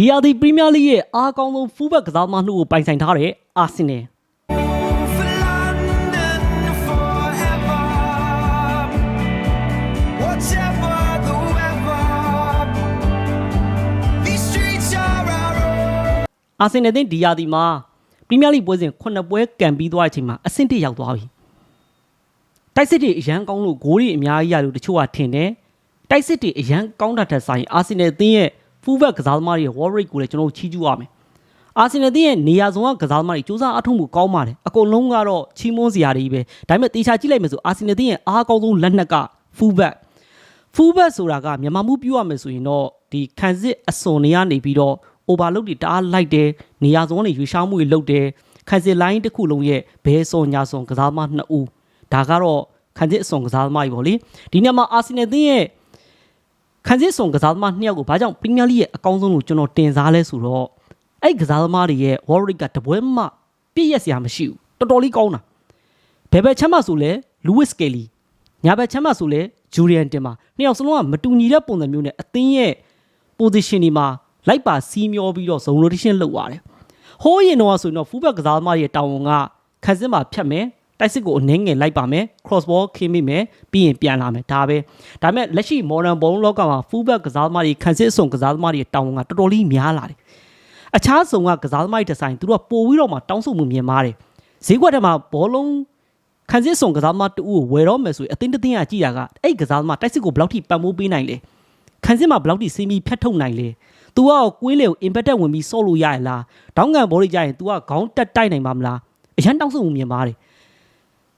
ဒီယာဒီပရီးမီးယားလိရဲ့အားကောင်းဆုံးဖူးဘက်ကစားသမားနှုတ်ကိုပိုင်ဆိုင်ထားတဲ့အာဆင်နယ် For London forever. Whatever the weather, these streets are our own. အာဆင်နယ်တင်ဒီယာဒီမှာပရီးမီးယားလိပွဲစဉ်9ပွဲကန်ပြီးသွားတဲ့အချိန်မှာအဆင့်1ရောက်သွားပြီတိုက်စစ်တွေအရန်ကောင်းလို့ဂိုးတွေအများကြီးရလို့တချို့ကထင်တယ်တိုက်စစ်တွေအရန်ကောင်းတာထက်ဆိုင်အာဆင်နယ်တင်ရဲ့ ဖူးဘက်ကစားသမားတွေရဲ့ war rate ကိုလည်းကျွန်တော်တို့ချီးကျူးရမယ်အာဆင်နယ်တင်ရဲ့နေရာဆောင်ကကစားသမားတွေစူးစမ်းအထောက်မှုကောင်းပါတယ်အကုန်လုံးကတော့ချီးမွမ်းစရာတွေပဲဒါပေမဲ့တေချာကြည့်လိုက်မယ်ဆိုအာဆင်နယ်တင်ရဲ့အားကောင်းဆုံးလက်နက်ကဖူးဘက်ဖူးဘက်ဆိုတာကမြန်မာမှုပြုရမယ်ဆိုရင်တော့ဒီခံစစ်အစွန်တွေကနေပြီးတော့ overload တွေတအားလိုက်တယ်နေရာစုံကနေရွေးရှားမှုတွေလုပ်တယ်ခံစစ် line တစ်ခုလုံးရဲ့ဘဲစွန်ညာစွန်ကစားသမားနှစ်ဦးဒါကတော့ခံစစ်အစွန်ကစားသမားကြီးပေါ့လေဒီနေ့မှာအာဆင်နယ်သင်းရဲ့ ခံစစ်အစွန်ကစားသမားနှစ်ယောက်ကိုဘာကြောင့်ပရီးမီးယားလိရဲ့အကောင်းဆုံးလို့ကျွန်တော်တင်စားလဲဆိုတော့အဲ့ကစားသမားတွေရဲ့ warrior ကတပွဲမှပြည့်ရက်စရာမရှိဘူးတော်တော်လေးကောင်းတာဘယ်ဘက်ချမ်းမဆိုလဲ Lewis Kelly ညာဘက်ချမ်းမဆိုလဲဂျူရီယန်တင်မှာနှစ်ယောက်စလုံးကမတူညီတဲ့ပုံစံမျိုးနဲ့အသင်းရဲ့ position ဒီမှာလိုက်ပါစီးမျောပြီးတော့ zone rotation လုပ်ရတယ်။ဟိုးရင်တော့ဆိုရင်တော့ fullback ကစားသမားရဲ့တာဝန်ကခန်းစစ်မှာဖြတ်မယ် တိုက်စစ်ကိုအနှင်းငယ်လိုက်ပါမယ် cross ball ခင်းမိမယ်ပြီးရင်ပြန်လာမယ်ဒါပဲဒါပေမဲ့လက်ရှိ modern ball လောကမှာ fullback ကစားသမားတွေခန်းစစ်အစုံကစားသမားတွေရဲ့တာဝန်ကတော်တော်လေးများလာတယ်။အခြားစုံကကစားသမားတွေတစ်ဆိုင်သူတို့ကပို့ပြီးတော့မှတောင်းဆိုမှုမြင်ပါတယ်။ဈေးကွက်ထဲမှာဘောလုံးခန်းစစ်ဆောင်ကစားသမားတူကိုဝယ်တော့မယ်ဆိုရင်အတင်းတင်းကကြည့်တာကအဲ့ကစားသမားတိုက်စစ်ကိုဘယ်လောက်ထိပံ့ပိုးပေးနိုင်လဲခန်းစစ်မှာဘယ်လောက်ထိစီးမီဖြတ်ထုတ်နိုင်လဲ तू ကကွင်းလေကို impact ဝင်ပြီးဆော့လို့ရရလားဒေါင်းကန်ဘောလေးကြရင် तू ကခေါင်းတက်တိုက်နိုင်ပါမလားအရန်တောင်းဆိုမှုမြင်ပါတယ်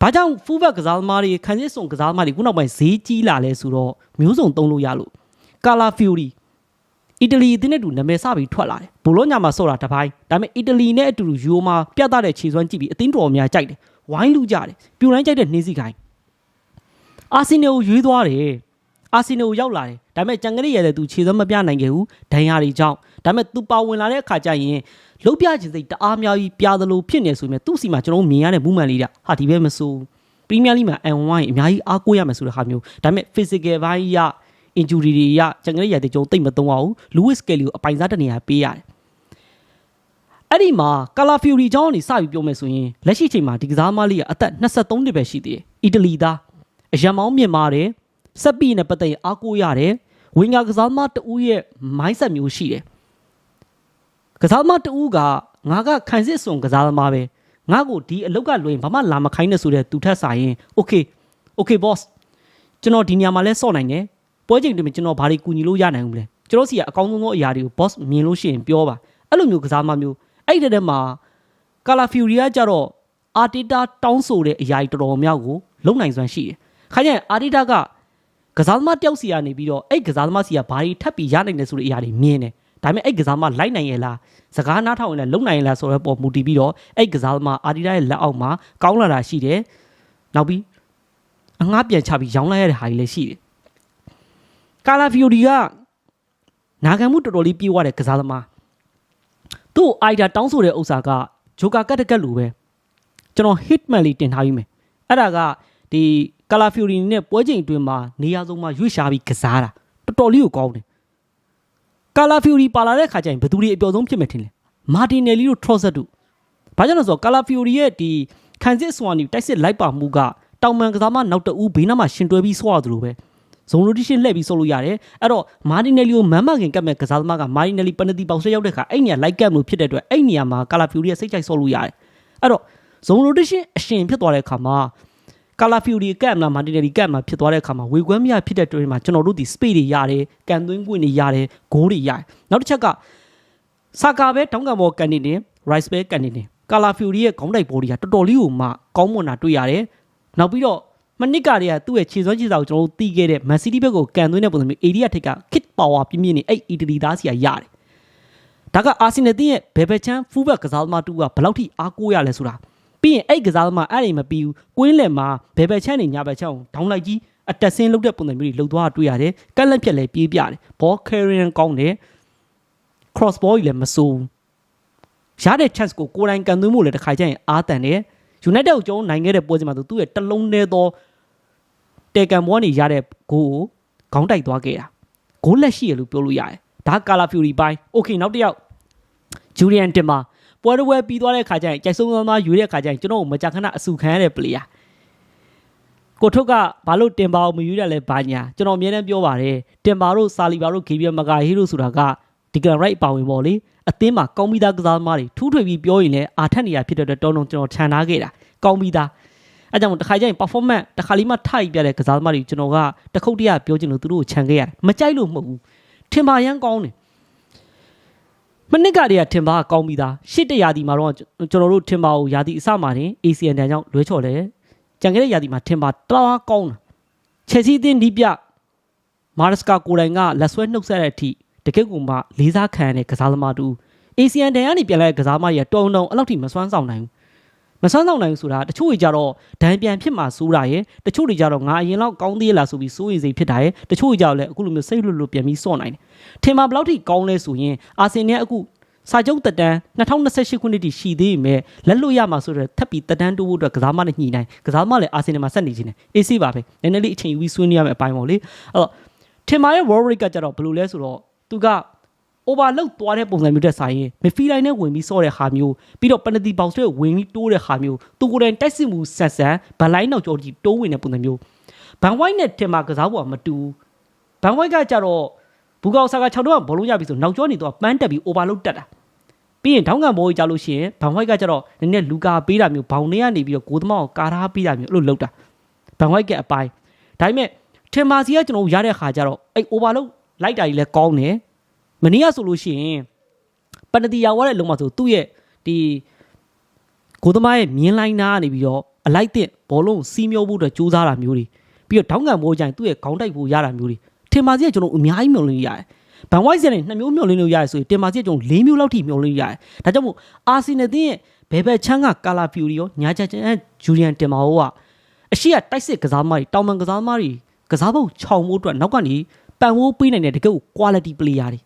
ဘာကြောင့် fullback ကစားသမားတွေခန်းစစ်ဆောင်ကစားသမားတွေခုနောက်ပိုင်းဈေးကြီးလာလဲဆိုတော့မျိုးစုံသုံးလို့ရလို့ Cala Fiori အီတလီအသင်းနဲ့အတူနာမည်စပြီးထွက်လာတယ်ဘိုလိုညာမှာဆော့တာတစ်ပိုင်းဒါပေမဲ့အီတလီနဲ့အတူတူယူရိုမှာပြတ်တဲ့ခြေစွမ်းကြည့်ပြီးအသင်းတော်များကြိုက်တယ်ဝိုင်းလူကြတယ်ပြူတိုင်းကြိုက်တဲ့နှင်းစီခိုင်းအာဆင်နယ်ကိုရွေးသွားတယ်အာဆင်နယ်ကိုရောက်လာတယ်ဒါပေမဲ့ကြံကလေးရတဲ့သူခြေစွမ်းမပြနိုင်ခဲ့ဘူးဒဏ်ရာတွေကြောင့်ဒါပေမဲ့သူပါဝင်လာတဲ့အခါကျရင် လှုပ်ပြခြင်းစိတ်တအားများပြီးပြားသလိုဖြစ်နေဆိုရင်သူ့စီမှာကျွန်တော်မြင်ရတဲ့မူးမှန်လေးတာဟာဒီပဲမဆိုးပရီးမီးယားလိမှာ N1 အများကြီးအားကိုးရမယ်ဆိုတဲ့ဟာမျိုးဒါပေမဲ့ physical ဘိုင်းရ injury တွေရကြံကလေးရတဲ့ကျွန်တော်တိတ်မသုံးအောင် Lewis Kelly ကိုအပိုင်စားတဲ့နေရာပေးရတယ်အဲ့ဒီမှာ Cala Fiori အကြောင်းကနေစပြီးပြောမယ်ဆိုရင်လက်ရှိချိန်မှာဒီကစားသမားလေးကအသက်23နှစ်ပဲရှိသေးတယ်အီတလီသားအရန်မောင်းမြင်ပါတယ်စက်ပီနဲ့ပတ်သက်ရင်အားကိုးရတယ်ဝင်ဂါကစားသမားတဦးရဲ့ mindset မျိုးရှိတယ် ကစားသမားတဦးကငါကခံစစ်စွန်ကစားသမားပဲငါ့ကိုဒီအလုတ်ကလွင်ဘာမှလာမခိုင်းနဲ့ဆိုတဲ့သူထက်ဆိုင်ရင် okay okay boss ကျွန်တော်ဒီနေရာမှာလဲစော့နိုင်တယ်ပွဲချိန်တွေမှာကျွန်တော်ဘာတွေကူညီလို့ရနိုင်ဘူးလဲကျွန်တော်စီကအကောင်းဆုံးသောအရာတွေကို boss မြင်လို့ရှိရင်ပြောပါအဲ့လိုမျိုးကစားသမားမျိုးအဲ့ဒီတဲ့မှာကာလာဖီရီယာကြတော့အာတီတာတောင်းဆိုတဲ့အရာကြီးတော်တော်များကိုလုံနိုင်စွမ်းရှိတယ်ခါကျရင်အာတီတာကကစားသမားတယောက်စီကနေပြီးတော့အဲ့ကစားသမားစီကဘာတွေထပ်ပြီးရနိုင်တယ်ဆိုတဲ့အရာတွေမြင်တယ် ဒါပေမဲ့အဲ့ကစားသမားလိုက်နိုင်ရဲ့လားစကားနားထောင်ရင်လည်းလုံနိုင်ရဲ့လားဆိုတော့ပေါ်မူတည်ပြီးတော့အဲ့ကစားသမားအာတီတာရဲ့လက်အောက်မှာကောင်းလာတာရှိတယ်နောက်ပြီးအငှားပြန်ချပြီးရောင်းလိုက်ရတဲ့ဟာကြီးလည်းရှိတယ်ကာလာဖီယိုဒီကနာခံမှုတော်တော်လေးပြေးသွားတဲ့ကစားသမားသူ့အိုက်ဒါတောင်းဆိုတဲ့ဥစ္စာကဂျိုကာကတ်တကတ်လိုပဲကျွန်တော် hitman လေးတင်ထားပြီးမယ်အဲ့ဒါကဒီကာလာဖီယိုဒီနဲ့ပွဲချိန်အတွင်းမှာနေရာစုံမှာရွေ့ရှားပြီးကစားတာတော်တော်လေးကိုကောင်းတယ် ကာလာဖီယိုဒီပါလာတဲ့ခါကျရင်ဘယ်သူတွေအပျော်ဆုံးဖြစ်မယ်ထင်လဲမာတင်နယ်လီတို့ထရော့ဆက်တို့ဘာကြောင့်လဲဆိုတော့ကာလာဖီယိုဒီရဲ့ဒီခံစစ်ဆွမ်နီတိုက်စစ်လိုက်ပါမှုကတောင်မန်ကစားမနောက်တအူးဘေးနားမှာရှင်တွဲပြီးဆော့ရသလိုပဲဇုံရိုတီရှင်လှည့်ပြီးဆော့လို့ရတယ်အဲ့တော့မာတင်နယ်လီကိုမမ်းမခင်ကတ်မဲ့ကစားသမားကမာတင်နယ်လီပနတီပေါက်ဆွဲရောက်တဲ့ခါအဲ့နေရာလိုက်ကတ်လို့ဖြစ်တဲ့အတွက်အဲ့နေရာမှာကာလာဖီယိုဒီရဲ့စိတ်ကြိုက်ဆော့လို့ရတယ်အဲ့တော့ဇုံရိုတီရှင်အရှင်ဖြစ်သွားတဲ့အခါမှာ ကာလာဖီယိုဒီကတ်မလားမာတင်နယ်လီကတ်မှာဖြစ်သွားတဲ့အခါမှာဝေကွမ်းမြဖြစ်တဲ့တွင်မှာကျွန်တော်တို့ဒီ space တွေရတယ်ကန်သွင်းခွင့်တွေရတယ်ဂိုးတွေရတယ်နောက်တစ်ချက်ကဆာကာပဲတောင်းကန်ဘောကန်နေတယ် rice ပဲကန်နေတယ်ကာလာဖီယိုဒီရဲ့ခေါင်းတိုက်ဘောဒီကတော်တော်လေးကိုမှကောင်းမွန်တာတွေ့ရတယ်နောက်ပြီးတော့မနစ်ကတည်းကသူ့ရဲ့ခြေစွမ်းခြေစာကိုကျွန်တော်တို့တီးခဲ့တဲ့ Man City ဘက်ကိုကန်သွင်းတဲ့ပုံစံမျိုး area ထိပ်က kit power ပြင်းပြင်းနေအဲ့အီတလီသားစီကရတယ်။ဒါကအာဆင်နယ်တင်းရဲ့ဘယ်ဘက်ချမ်း fullback ကစားသမားတူကဘယ်လောက်ထိအားကိုးရလဲဆိုတာ ပြီးရင်အဲ့ကစားသမားအဲ့ဒီမပြီးဘူးကွင်းလယ်မှာဘယ်ဘက်ချမ်းနေညာဘက်ချမ်းကိုဒေါင်းလိုက်ကြီးအတက်ဆင်းလုပ်တဲ့ပုံစံမျိုးတွေလှုပ်သွားတာတွေ့ရတယ်။ကက်လက်ဖြက်လည်းပြေးပြတယ်။ ball carrying ကောင်းတယ်။ cross ball ကြီးလည်းမစိုးဘူး။ရတဲ့ chance ကိုကိုယ်တိုင်ကန်သွင်းဖို့လည်းတစ်ခါကျရင်အားတန်တယ်။ United ကိုကျွန်တော်နိုင်ခဲ့တဲ့ပွဲစဉ်မှာသူ့ရဲ့တလုံးတည်းသောတေကန်ဘောကနေရတဲ့ဂိုးကိုခေါင်းတိုက်သွားခဲ့တာဂိုးလက်ရှိရလို့ပြောလို့ရတယ် ဒါကာလာဖျူရီပိုင်းโอเคနောက်တစ်ယောက်ဂျူလီယန်တင်ပါ ပွဲတစ်ပွဲပြီးသွားတဲ့ခါကျရင်ကြိုက်ဆုံးသမားယူတဲ့ခါကျရင်ကျွန်တော်တို့မကြာခဏအဆူခံရတဲ့ပလေယာကိုထုတ်ကဘာလို့တင်ပါအောင်မယူရလဲဘာညာကျွန်တော်အမြဲတမ်းပြောပါတယ်တင်ပါတို့စာလီပါတို့ဂေဘီယယ်မဂါဟီတို့ဆိုတာကဒီကလန်ရိုက်ပါဝင်ပေါ့လေအသင်းမှာကောင်းပြီးသားကစားသမားတွေထူးထွေပြီးပြောရင်လည်းအာထက်နေရဖြစ်တဲ့အတွက်တောင်းတုံကျွန်တော်ခြံထားခဲ့တာကောင်းပြီးသားအဲကြောင့်မို့တစ်ခါကျရင် performance တစ်ခါလေးမှထိုက်ပြတဲ့ကစားသမားတွေကျွန်တော်ကတခုတ်တရပြောချင်လို့သူတို့ကိုခြံခဲ့ရတယ်မကြိုက်လို့မဟုတ်ဘူးထင်ပါရမ်းကောင်းတယ် မနစ်ကတည်းကထင်ပါကကောင်းပြီးသားရှစ်တရာဒီမှာတော့ကျွန်တော်တို့ထင်ပါကိုရာဒီအစမှာတင် ACN တန်ကြောင့်လွဲချော်တယ်ကြံခဲ့တဲ့ရာဒီမှာထင်ပါတလားကောင်းတယ်ချယ်ဆီအသင်းဒီပြမာရစကာကိုယ်တိုင်ကလက်ဆွဲနှုတ်ဆက်တဲ့အထိတကယ့်ကိုမှလေးစားခံရတဲ့ကစားသမားတူ ACN တန်ကနေပြန်လာတဲ့ကစားသမားကြီးကတုံတုံအဲ့လောက်ထိမစွမ်းဆောင်နိုင်ဘူး မစွမ်းဆောင်နိုင်ဘူးဆိုတာတချို့တွေကြတော့ဒဏ်ပြန်ဖြစ်မှာစိုးတာရယ်တချို့တွေကြတော့ငါအရင်လောက်ကောင်းသေးလားဆိုပြီးစိုးရိမ်စိတ်ဖြစ်တာရယ်တချို့တွေကြတော့လည်းအခုလိုမျိုးစိတ်လွတ်လွတ်ပြန်ပြီးစော့နိုင်တယ်ထင်ပါဘယ်လောက်ထိကောင်းလဲဆိုရင်အာဆင်နယ်အခုစာချုပ်တက်တန်း2028ခုနှစ်ထိရှိသေးပေမဲ့လက်လွတ်ရမှာဆိုတော့ထပ်ပြီးတက်တန်းတိုးဖို့အတွက်ကစားမနဲ့ညှိနှိုင်းကစားမလည်းအာဆင်နယ်မှာဆက်နေခြင်းနဲ့အေးဆေးပါပဲနည်းနည်းလေးအချိန်ယူပြီးဆွေးနွေးရမယ့်အပိုင်းပေါ့လေအဲ့တော့ထင်ပါရဲ့ Warwick ကကြတော့ဘယ်လိုလဲဆိုတော့သူက overload သွားတဲ့ပုံစံမျိုးတက်ဆိုင်ရင်မဖီလိုက်နဲ့ဝင်ပြီးစော့တဲ့ဟာမျိုးပြီးတော့ penalty box တွေဝင်ပြီးတိုးတဲ့ဟာမျိုးသူကိုယ်တိုင်တိုက်စစ်မှုဆက်ဆန်ဗလိုင်းနောက်ကျော်ကြီးတိုးဝင်တဲ့ပုံစံမျိုးဘန်ဝိုက်နဲ့တင်မာကစားဖို့ကမတူဘန်ဝိုက်ကကြတော့ဘူကောက်ဆာက6တော့ဘောလုံးရပြီဆိုနောက်ကျောနေတော့ပန်းတက်ပြီး overload တက်တာပြီးရင်ထောင်းကန်ဘောကြီးကြလို့ရှိရင်ဘန်ဝိုက်ကကြတော့နည်းနည်းလူကာပေးတာမျိုးဘောင်ထဲကနေပြီးတော့ကိုသမောက်ကာထားပေးတာမျိုးအဲ့လိုလုပ်တာဘန်ဝိုက်ကအပိုင်းဒါပေမဲ့ထင်မာစီကကျွန်တော်ရတဲ့ခါကျတော့အဲ့ overload လိုက်တာကြီးလည်းကောင်းတယ် မနေ့ကဆိုလို့ရှိရင်ပတတိယာဝါတဲ့လုံးမှာဆိုသူ့ရဲ့ဒီကိုသမားရဲ့မြင်းလိုင်းနာကနေပြီးတော့အလိုက်တဲ့ဘောလုံးစီးမျောဖို့အတွက်ကြိုးစားတာမျိုးတွေပြီးတော့ထောင်းကန်မိုးကြိုင်သူ့ရဲ့ခေါင်းတိုက်ဖို့ရတာမျိုးတွေထင်ပါစီကကျွန်တော်အများကြီးမျှော်လင့်ရတယ်ဘန်ဝိုက်စနဲ့နှစ်မျိုးမျှော်လင့်လို့ရတယ်ဆိုရင်တင်ပါစီကကျွန်တော်၄မျိုးလောက်ထိမျှော်လင့်ရတယ်ဒါကြောင့်မို့အာဆီနယ်တင်းရဲ့ဘယ်ဘက်ချမ်းကကာလာဖျူရီရောညာချက်ချန်ဂျူလီယန်တင်မာဟိုကအရှိကတိုက်စစ်ကစားသမားတွေတောင်ပန်ကစားသမားတွေကစားဖို့ခြောင်ဖို့အတွက်နောက်ကနေပန်ဖိုးပေးနိုင်တဲ့တကယ်ကို quality player တွေ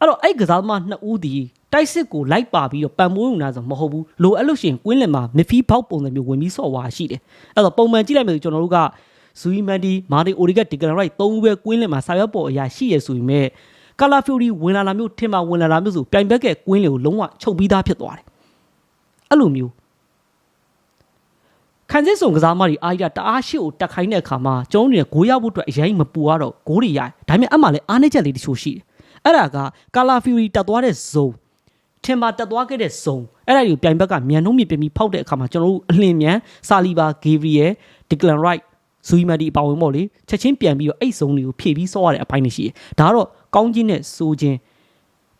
အဲ့တော့အဲ့ကစားသမားနှစ်ဦးဒီတိုက်စစ်ကိုလိုက်ပါပြီးတော့ပံမိုးယူနာဆိုမဟုတ်ဘူးလိုအဲ့လို့ရှိရင်ကွင်းလင်မှာမီဖီဖောက်ပုံစံမျိုးဝင်ပြီးဆော့ဝါရှိတယ်အဲ့တော့ပုံမှန်ကြည့်လိုက်မယ်ဆိုကျွန်တော်တို့ကဇူီမန်ဒီမာတီအိုရီကဒီကလန်ရိုက်သုံးဦးပဲကွင်းလင်မှာဆာရွက်ပေါ်အရာရှိရဆိုပေမဲ့ကာလာဖျူရီဝင်လာတာမျိုးထင်မှာဝင်လာတာမျိုးဆိုပြိုင်ဘက်ကကွင်းလင်ကိုလုံးဝချုပ်ပြီးသားဖြစ်သွားတယ်အဲ့လိုမျိုးခန်းစစ်စုံကစားမတွေအားရတအားရှိကိုတက်ခိုင်းတဲ့အခါမှာကျုံးနေဂိုးရဖို့အတွက်အရင်မပူရတော့ဂိုးတွေရတယ်ဒါပေမဲ့အမှလည်းအားနေချက်လေးတချို့ရှိတယ် အဲ့ဒါကကာလာဖျူရီတက်သွားတဲ့ဇုံထင်ပါတက်သွားခဲ့တဲ့ဇုံအဲ့ဒါတွေကိုပြိုင်ဘက်ကမြန်နှုံးမြင်ပြပြီးဖောက်တဲ့အခါမှာကျွန်တော်တို့အလင်းမြန်ဆာလီဘာဂေဗရီယယ်ဒီကလန်ရိုက်ဇူီမန်ဒီအပါဝင်ပေါ့လေချက်ချင်းပြန်ပြီးတော့အဲ့ဇုံတွေကိုဖြည့်ပြီးဆော့ရတဲ့အပိုင်းတွေရှိတယ်ဒါကတော့ကောင်းချင်းနဲ့စိုးချင်း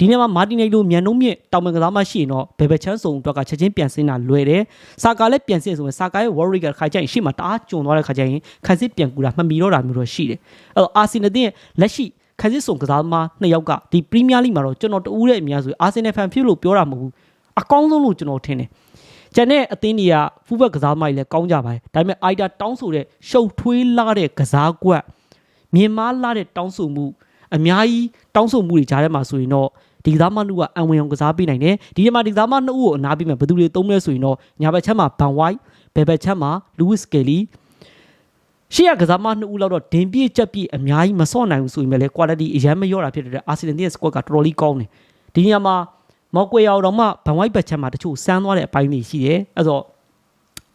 ဒီနေ့မှာမာတီနယ်လိုမြန်နှုံးမြင့်တောင်ပန်ကစားမရှိရင်တော့ဘယ်ဘက်ချမ်းစုံအတွက်ကချက်ချင်းပြန်ဆင်းတာလွယ်တယ်။စာကာလည်းပြန်ဆင်းဆိုရင်စာကာရဲ့ Warrior ကခါကျရင်ရှေ့မှာတအားကျုံသွားတဲ့ခါကျရင်ခန်းစစ်ပြန်ကူတာမှမီတော့တာမျိုးတော့ရှိတယ်။အဲ့တော့အာဆင်နယ်ရဲ့လက်ရှိ ခန်းစစ်စုံကစားသမားနှစ်ယောက်ကဒီပရီးမီးယားလိမှာတော့ကျွန်တော်တူးတဲ့အများဆိုအာဆင်နယ်ဖန်ဖြစ်လို့ပြောတာမဟုတ်ဘူး။အကောင်းဆုံးလို့ကျွန်တော်ထင်တယ်။ကျန်တဲ့အသင်းတွေကဖူးဘက်ကစားသမားတွေလည်းကောင်းကြပါတယ်။ဒါပေမဲ့အိုက်တာတောင်းဆိုတဲ့ရှုပ်ထွေးလာတဲ့ကစားကွက်မြင်မာလာတဲ့တောင်းဆိုမှုအများကြီးတောင်းဆိုမှုတွေကြားထဲမှာဆိုရင်တော့ဒီကစားမနှစ်ဦးကအံဝင်အောင်ကစားပေးနိုင်တယ်ဒီထဲမှာဒီကစားမနှစ်ဦးကိုအနာပေးမယ်ဘယ်သူတွေသုံးလဲဆိုရင်တော့ညာဘက်ချက်မှာဘန်ဝိုက်ဘယ်ဘက်ချက်မှာလူးဝစ်ကယ်လီ ရှေ့ကကစားမနှစ်ဦးလောက်တော့ဒင်ပြည့်ချက်ပြည့်အများကြီးမစော့နိုင်ဘူးဆိုရင်လည်း quality အရင်မလျော့တာဖြစ်တဲ့အာဆီယံရဲ့ squad ကတော်တော်လေးကောင်းတယ်ဒီနေရာမှာမော်ကွေရောက်တော့မှဘန်ဝိုက်ဘက်ချက်မှာတချို့စမ်းသွားတဲ့အပိုင်းတွေရှိတယ်အဲ့တော့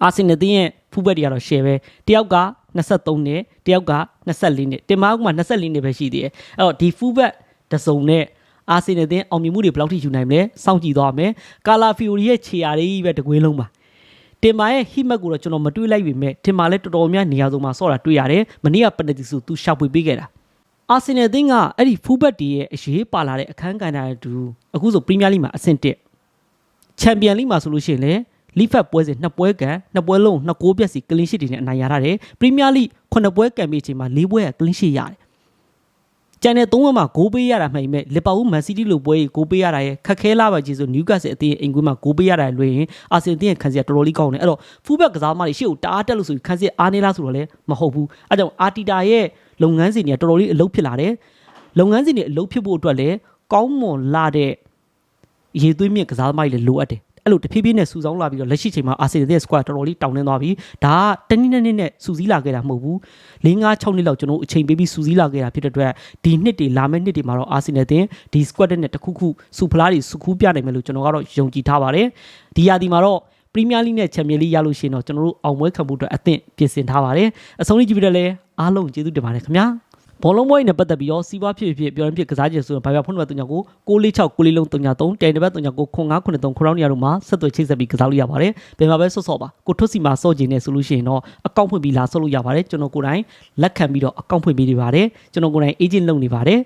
အာဆီယံရဲ့ဖူးဘက်တွေကတော့ share ပဲတယောက်က23နှစ်တယောက်က24နှစ်တင်မာကမှ24နှစ်ပဲရှိသေးတယ်အဲ့တော့ဒီဖူးဘက်တစုံနဲ့အာဆင်နယ်တင်းအောင်မြင်မှုတွေဘယ်လောက်ထိယူနိုင်မလဲစောင့်ကြည့်သွားမယ်ကာလာဖီယိုရီရဲ့ခြေရာလေးပဲတကွင်းလုံးပါ တင်မာရဲ့ဟိမက်ကိုတော့ကျွန်တော်မတွေးလိုက်ပြီမဲ့တင်မာလည်းတော်တော်များနေရာစုံမှာဆော့တာတွေ့ရတယ်မနေ့ကပနတီစုသူရှာဖွေပေးခဲ့တာအာဆင်နယ်တင်းကအဲ့ဒီဖူးဘက်တွေရဲ့အရေးပါလာတဲ့အခန်းကဏ္ဍအတူအခုဆိုပရီးမီးယားလိမှာအဆင့်1ချန်ပီယံလိမှာဆိုလို့ရှိရင်လည်းလီဖက်ပွဲစဉ်နှစ်ပွဲကန်နှစ်ပွဲလုံးနှစ်ကိုးပြက်စီကလင်းရှစ်တွေနဲ့အနိုင်ရထားတယ်ပရီးမီးယားလိခုနှစ်ပွဲကန်ပြီးချိန်မှာ၄ပွဲကကလင်းရှစ်ရတယ် ကျန်တဲ့သုံးဘက်မှာဂိုးပေးရတာမှန်ပေမဲ့လီဗာပူးမန်စီးတီးလိုပွဲကြီးဂိုးပေးရတာရဲ့ခက်ခဲလာပါကြီးဆိုနျူကာဆယ်အသင်းရဲ့အိမ်ကွင်းမှာဂိုးပေးရတာလွှဲရင်အာဆင်တင်ရဲ့ခံစီကတော်တော်လေးကောင်းတယ်အဲ့တော့ဖူးဘက်ကစားသမားတွေရှေ့ကိုတအားတက်လို့ဆိုပြီးခံစီအားနေလားဆိုတော့လည်းမဟုတ်ဘူးအဲ့ကြောင့်အာတီတာရဲ့လုပ်ငန်းစဉ်တွေကတော်တော်လေးအလုပ်ဖြစ်လာတယ်လုပ်ငန်းစဉ်တွေအလုပ်ဖြစ်ဖို့အတွက်လည်းကောင်းမွန်လာတဲ့ရေသွေးမြင့်ကစားသမားတွေလည်းလိုအပ်တယ် အဲ့လိုတဖြည်းဖြည်းနဲ့စူဆောင်းလာပြီးတော့လက်ရှိချိန်မှာအာဆင်နယ်ရဲ့ squad တော်တော်လေးတောင်းနှင်းသွားပြီဒါကတနည်းနည်းနဲ့စူးစီးလာခဲ့တာမဟုတ်ဘူး၄၅6နှစ်လောက်ကျွန်တော်တို့အချိန်ပေးပြီးစူးစီးလာခဲ့တာဖြစ်တဲ့အတွက်ဒီနှစ်တွေလာမယ့်နှစ်တွေမှာတော့အာဆင်နယ်တင်ဒီ squad နဲ့တခုခုစူဖလားတွေစူခူးပြနိုင်မယ်လို့ကျွန်တော်ကတော့ယုံကြည်ထားပါတယ်ဒီရာသီမှာတော့ပရီးမီးယားလိနဲ့ချန်ပီယံလိရလို့ရှိရင်တော့ကျွန်တော်တို့အောင်ပွဲခံဖို့အတွက်အသင့်ပြင်ဆင်ထားပါတယ်အဆုံးလေးကြည့်ပြီးတော့လည်းအားလုံးကျေးဇူးတင်ပါတယ်ခင်ဗျာ ဘောလုံးပွဲနဲ့ပတ်သက်ပြီးတော့စီးပွားဖြစ်ဖြစ်ပြောရင်ဖြစ်ကစားကြဆိုရင်ဘာပြဖုန်းနံပါတ်39ကို646 6လေးလုံး39တိုင်နံပါတ်39ကို0993ခရောင်းနေရတော့မှာဆက်သွယ်ချိတ်ဆက်ပြီးကစားလို့ရပါတယ်ဘယ်မှာပဲဆော့ဆော့ပါကိုထွတ်စီမှာဆော့ကျင်နေဆိုလို့ရှိရင်တော့အကောင့်ဖွင့်ပြီးလာဆော့လို့ရပါတယ်ကျွန်တော်ကိုယ်တိုင်လက်ခံပြီးတော့အကောင့်ဖွင့်ပေးနေပါတယ်ကျွန်တော်ကိုယ်တိုင် agent လုပ်နေပါတယ်